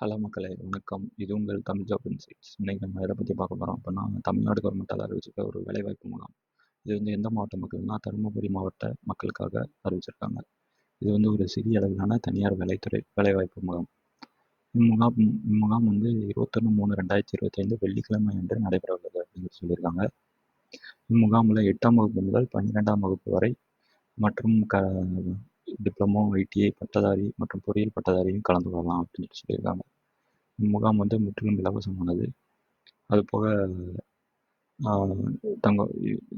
Hello மக்களே வணக்கம். இது உங்கள் தமிழ் ஜாப் இன்சைட்ஸ். இன்றைக்கி நம்ம எதை பற்றி பார்க்க போகிறோம் அப்படின்னா தமிழ்நாடு கவர்மெண்ட்டால் அறிவிச்சிருக்க ஒரு வேலைவாய்ப்பு முகாம். இது வந்து எந்த மாவட்ட மக்கள்னா தருமபுரி மாவட்ட மக்களுக்காக அறிவிச்சிருக்காங்க. இது வந்து ஒரு சிறிய அளவிலான தனியார் வேலைத்துறை வேலைவாய்ப்பு முகாம். இம்முகாம் இம்முகாம் வந்து இருபத்தொன்று மூணு ரெண்டாயிரத்தி இருபத்தைந்து வெள்ளிக்கிழமை அன்று நடைபெற உள்ளது அப்படின்னு சொல்லியிருக்காங்க. இம்முகாமில் எட்டாம் வகுப்பு முதல் பன்னிரெண்டாம் வகுப்பு வரை மற்றும் க டிப்ளமோ ஐடிஐ பட்டதாரி மற்றும் பொறியியல் பட்டதாரியும் கலந்து கொள்ளலாம் அப்படின்னு சொல்லியிருக்காங்க. முகாம் வந்து முற்றிலும் இலவசமானது. அதுபோக தங்கள் தங்க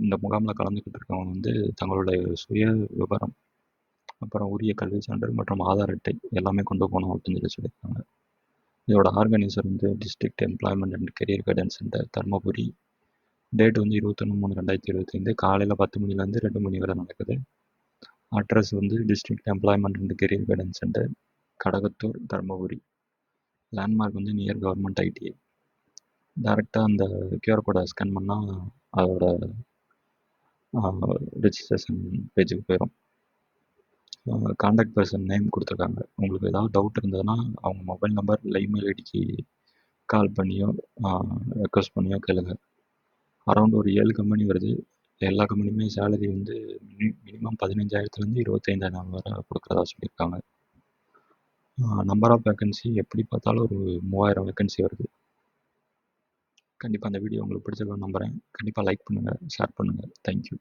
இந்த முகாமில் கலந்துக்கிட்டு இருக்கவங்க வந்து தங்களுடைய சுய விவரம் அப்புறம் உரிய கல்வி சான்றிதழ் மற்றும் ஆதார் அட்டை எல்லாமே கொண்டு போகணும் அப்படின்னு சொல்லி சொல்லியிருக்காங்க. இதோட ஆர்கனைசர் வந்து district employment and career guidance centre Dharmapuri. Date வந்து இருபத்தொன்று மூணு ரெண்டாயிரத்தி இருபத்தைந்து. காலையில் பத்து மணிலேருந்து ரெண்டு மணி வரை நடக்குது. அட்ரஸ் வந்து district employment and career guidance centre Kadagathur Dharmapuri landmark வந்து நியர் கவர்மெண்ட் ஐடிஐ டேரெக்டாக அந்த கியூஆர் கோடை ஸ்கேன் பண்ணால் அதோட ரிஜிஸ்ட்ரேஷன் பேஜுக்கு போயிடும் காண்டாக்ட் பர்சன் நேம் கொடுத்துருக்காங்க. உங்களுக்கு ஏதாவது டவுட் இருந்ததுன்னா அவங்க மொபைல் நம்பர் இல்லை இமெயில் ஐடிக்கு கால் பண்ணியோ ரெக்வஸ்ட் பண்ணியோ கேளுங்க. அரௌண்ட் ஒரு ஏழு கம்பெனி வருது. எல்லா கம்பெனியுமே சேலரி வந்து மினி மினிமம் பதினஞ்சாயிரத்துலேருந்து இருபத்தைந்தாயிரம் வரை கொடுக்குறதா சொல்லியிருக்காங்க. நம்பர் ஆஃப் வேக்கன்சி எப்படி பார்த்தாலும் ஒரு மூவாயிரம் வேக்கன்சி வருது. கண்டிப்பாக அந்த வீடியோ உங்களுக்கு பிடிச்சிருக்கோம் நம்புகிறேன் கண்டிப்பாக லைக் பண்ணுங்கள் ஷேர் பண்ணுங்கள் தேங்க்யூ